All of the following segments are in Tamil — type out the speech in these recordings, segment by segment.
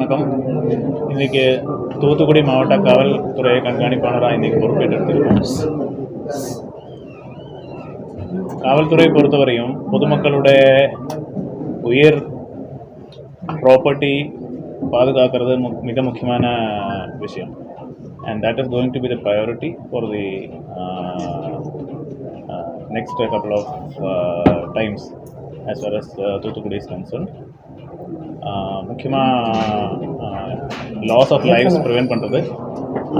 வணக்கம். இன்னைக்கு தூத்துக்குடி மாவட்ட காவல்துறை கண்காணிப்பாளராக இன்னைக்கு பொறுப்பேற்றிருக்கிறோம் காவல்துறை பொறுத்தவரையும் பொதுமக்களுடைய உயிர் ப்ராப்பர்ட்டி பாதுகாக்கிறது மிக முக்கியமான விஷயம். And that is going to be the priority for the next couple of times as far as Thoothukudi is concern முக்கியமாக லாஸ் ஆஃப் லைஃப்ஸ் ப்ரிவென்ட் பண்ணுறது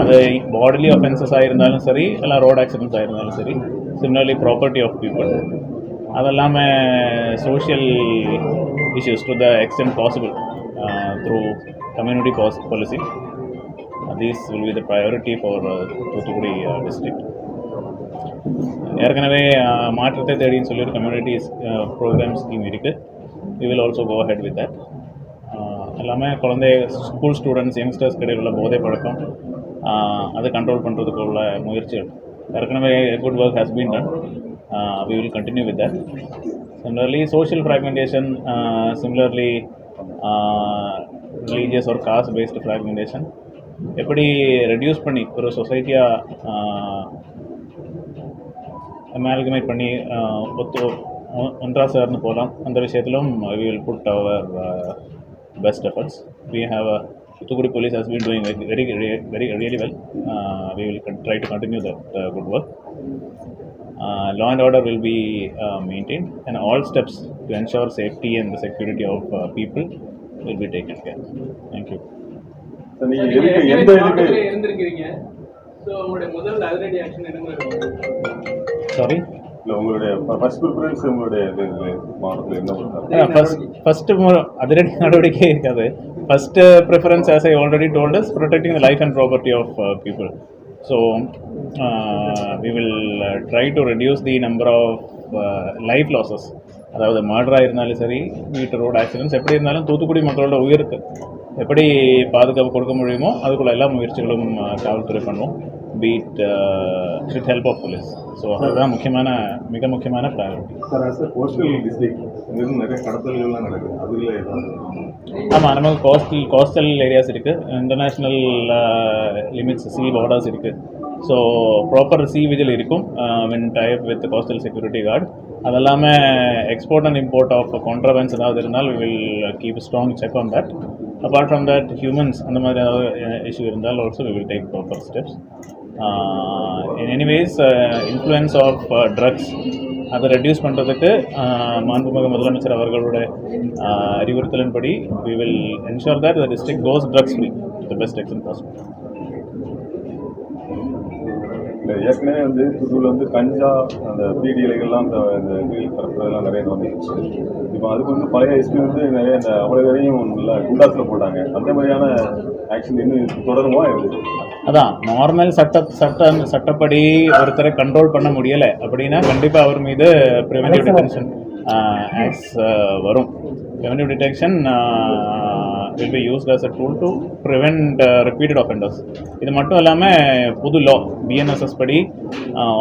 அது பாடிலி அஃபென்சஸ் ஆயிருந்தாலும் சரி இல்லை ரோட் ஆக்சிடென்ட்ஸ் ஆயிருந்தாலும் சரி சிமிலர்லி ப்ராப்பர்ட்டி ஆஃப் பீப்புள் அதெல்லாமே social issues to the extent possible through community pass policy these will be the priority for Thoothukudi district ஏற்கனவே மாற்றத்தை தேடின்னு சொல்லி ஒரு கம்யூனிட்டிஸ் ப்ரோக்ராம் ஸ்கீம் இருக்குது we will also go head with that எல்லாமே குழந்தை ஸ்கூல் ஸ்டூடெண்ட்ஸ் யங்ஸ்டர்ஸ் கிடையில் உள்ள போதை பழக்கம் அது அதை கண்ட்ரோல் பண்ணுறதுக்கு உள்ள முயற்சிகள். ஏற்கனவே good work has been done we will continue with that similarly social fragmentation similarly religious ஒரு காஸ்ட் பேஸ்டு ஃப்ராக்மெண்டேஷன் எப்படி ரெடியூஸ் பண்ணி ஒரு சொசைட்டியாக அமால்கமேட் பண்ணி ஒத்து ஒன்றா சேர்ந்து போகலாம். அந்த விஷயத்திலும் we will put our best efforts. We have a Thoothukudi police has been doing very, very, very really well. Uh, we will try to continue that uh, good work. Uh, law and order will be uh, maintained, and all steps to ensure safety and the security of uh, people will be taken care. Thank you. sorry. நீங்க உங்களுடைய முதல் அதிரடி ஃபர்ஸ்ட் ப்ரிஃபரன்ஸ் உங்களுடைய இது மாவட்டத்தில் என்ன ஃபர்ஸ்ட் ஃபர்ஸ்ட் அதிரடி நடவடிக்கை இருக்காது. First preference as I already told is protecting the life and property of people so we will try to reduce the number of life losses அதாவது மர்டராக இருந்தாலும் சரி வீட்டு ரோடு ஆக்சிடென்ட்ஸ் எப்படி இருந்தாலும் தூத்துக்குடி மக்களோட உயிருக்கு எப்படி பாதுகாப்பு கொடுக்க முடியுமோ அதுக்குள்ள எல்லா முயற்சிகளும் uh, காவல்துறை பண்ணுவோம் beat with help of police so அதுதான் முக்கியமான மிக முக்கியமான priority sir as coastal district இங்கிருந்து நிறைய கடத்தல்கள்லாம் நடக்குது. அதுல ஆமாம் நமக்கு கோஸ்டல் கோஸ்டல் ஏரியாஸ் இருக்குது இன்டர்நேஷ்னல் லிமிட்ஸ் சி பார்டர்ஸ் இருக்குது ஸோ ப்ராப்பர் சி விஜில் இருக்கும் when type with coastal security guard அது இல்லாமல் export and import of contrabands ஏதாவது இருந்தால் we will keep strong check on that apart from that humans அந்த மாதிரி ஏதாவது இஷ்யூ இருந்தால் also we will take proper steps in anyways influence of drugs அதை ரெடியூஸ் பண்ணுறதுக்கு மாண்புமிகு முதலமைச்சர் அவர்களோட அறிவுறுத்தலின்படி we will ensure that the district goes drugs free the best action possible இல்ல ஏற்கனவே வந்து புதுவில் வந்து கஞ்சா அந்த பீடி இலைகள்லாம் அந்த இந்த இது கடத்துறதெல்லாம் நிறைய வந்துருச்சு இப்போ அதுக்கு வந்து பழைய எஸ்பி வந்து நிறைய அந்த அவ்வளோ வரையும் நல்லா குண்டாஸில் போட்டாங்க. அந்த மாதிரியான ஆக்ஷன் இன்னும் தொடருமா எப்படி? அதான் நார்மல் சட்ட சட்ட சட்டப்படி ஒருத்தரை கண்ட்ரோல் பண்ண முடியலை அப்படின்னா கண்டிப்பாக அவர் மீது ப்ரிவென்டிவ் டிடென்ஷன் ஆக்ட்ஸ் வரும். Preventive detection will be used a tool to prevent uh, repeated offenders. இது மட்டும் இல்லாமல் புது லா பிஎன்எஸ்எஸ் படி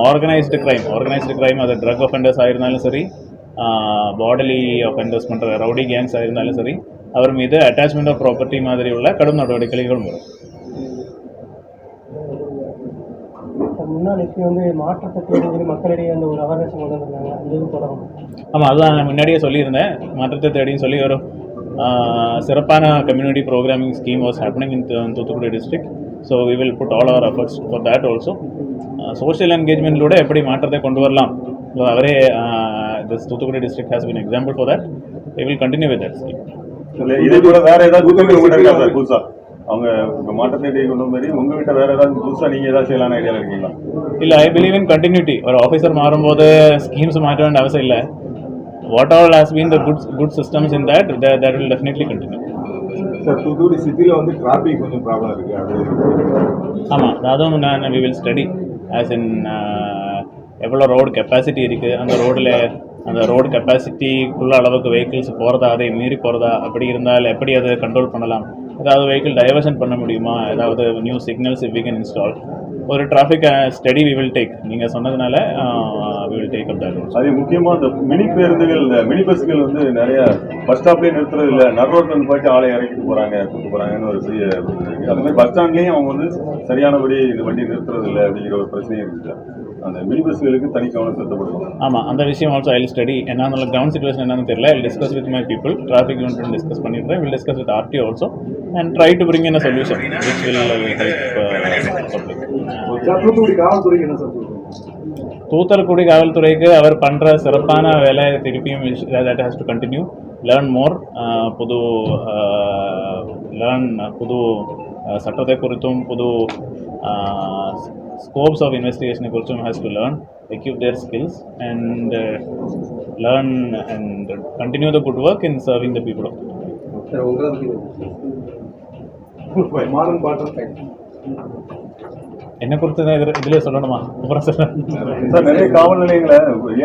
ஆர்கனைஸ்டு கிரைம் ஆர்கனைஸ்டு கிரைம் அது ட்ரக் offenders ஆயிருந்தாலும் சரி பாடலி offenders பண்ணுற ரவுடி கேங்ஸ் ஆயிருந்தாலும் சரி அவர் மீது அட்டாச்மெண்ட் ஆஃப் ப்ராப்பர்ட்டி மாதிரி உள்ள கடும் நடவடிக்கைகள் வரும். எஸ்பி வந்து மாற்றத்தை தேடி மக்களிடையே அந்த ஒரு அவேர்னஸ் கொண்டு ஆமாம் அதுதான் நான் முன்னாடியே சொல்லியிருந்தேன். மாற்றத்தை தேடின்னு சொல்லி ஒரு சிறப்பான community programming scheme was happening in Thoothukudi district so we will put all our efforts for that also social என்கேஜ்மெண்ட்லூட எப்படி மாற்றத்தை கொண்டு வரலாம்? So, அவரே this Thoothukudi district has been example for that we will continue with that scheme இல்ல, இது கூட வேற ஏதாவது புதுசா அவங்க மாற்றத்தை கொண்டு மாதிரி உங்க கிட்ட வேற ஏதாவது புதுசா நீங்க ஏதாவது செய்யலாம்னு ஐடியால இருக்கீங்களா? இல்லை ஐ பிலீவ் இன் கண்டினியூட்டி ஒரு ஆஃபீஸர் மாறும்போது ஸ்கீம்ஸ் மாற்ற வேண்டிய அவசியம் இல்லை. What all has been the good good systems in that that will definitely continue sir Thoothukudi சிட்டில வந்து டிராபிக் கொஞ்சம் ப்ராப்ளம் இருக்கு. அது ஆமாம் அதுவும் நான் we will study as in எவ்வளோ ரோடு கெப்பாசிட்டி இருக்குது அந்த ரோடில் அந்த ரோடு கெப்பாசிட்டிக்குள்ள அளவுக்கு வெஹிக்கிள்ஸ் போகிறதா அதை மீறி போகிறதா அப்படி இருந்தால் எப்படி அதை கண்ட்ரோல் பண்ணலாம்? ஏதாவது வெஹிக்கிள் டைவர்ஷன் பண்ண முடியுமா? ஏதாவது new signals we can install ஒரு traffic study we will take நீங்கள் சொன்னதுனால we will take up that அது முக்கியமா இந்த மினி பேருந்துகள் மினி பஸ்கள் வந்து நிறைய பஸ் ஸ்டாப்லயே நிறுத்துறது இல்ல. நடுரோட்ல வந்து போயிட்டு ஆளை இறக்கிட்டு போறாங்க கூட்டு போறாங்கன்னு ஒரு பெரிய இது அது மாதிரி பஸ் ஸ்டாண்ட்லயும் அவங்க வந்து சரியானபடி இந்த வண்டி நிறுத்துறது இல்லை அப்படிங்கிற ஒரு பிரச்சனையும் இருக்கு அந்த மினி பஸ்களுக்கு தனி கவனம் செலுத்தப்படும் ஆமாம் அந்த விஷயம் ஆல்சோ ஐ ஸ்டடி என்ன கிரவுண்ட் சுச்சுவேஷன் என்னன்னு தெரியல. I discuss with my people traffic unit discuss பண்ணிடுறேன். Will discuss with RT also and try to bring in a solution which will help Thoothukudi காவல்துறைக்கு என்ன அவர் பண்ணுற சிறப்பான வேலை திருப்பியும் that has to continue learn more புது லேர்ன் புது அஹ், சட்டத்தை குறித்தும் புது ஸ்கோப்ஸ் ஆஃப் இன்வெஸ்டிகேஷனை குறித்தும் has to learn equip their skills and learn and continue the good work in serving the people of sir உங்களை பத்தி மாடர்ன் பாட்டம் என்ன குறித்து இதில் இதில் சொல்லணுமா? அப்புறம் சார் நிறைய காவல் நிலையங்களை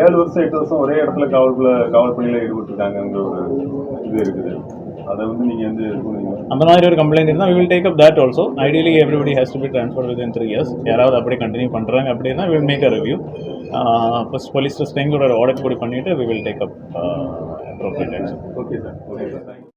ஏழு வருஷம் எட்டு வருஷம் ஒரே இடத்துல காவல் காவல் பணியில ஈடுபட்டிருக்காங்கிற ஒரு இது இருக்குது. அதை வந்து நீங்க வந்து அந்த மாதிரி ஒரு கம்ப்ளைண்ட் இருந்தால் we will take up that also. Ideally everybody has to be transferred within three years யாராவது அப்படி கண்டினியூ பண்ணுறாங்க அப்படின்னா will make a review. First police படி பண்ணிவிட்டு we will take up uh, appropriate action. Okay sir okay sir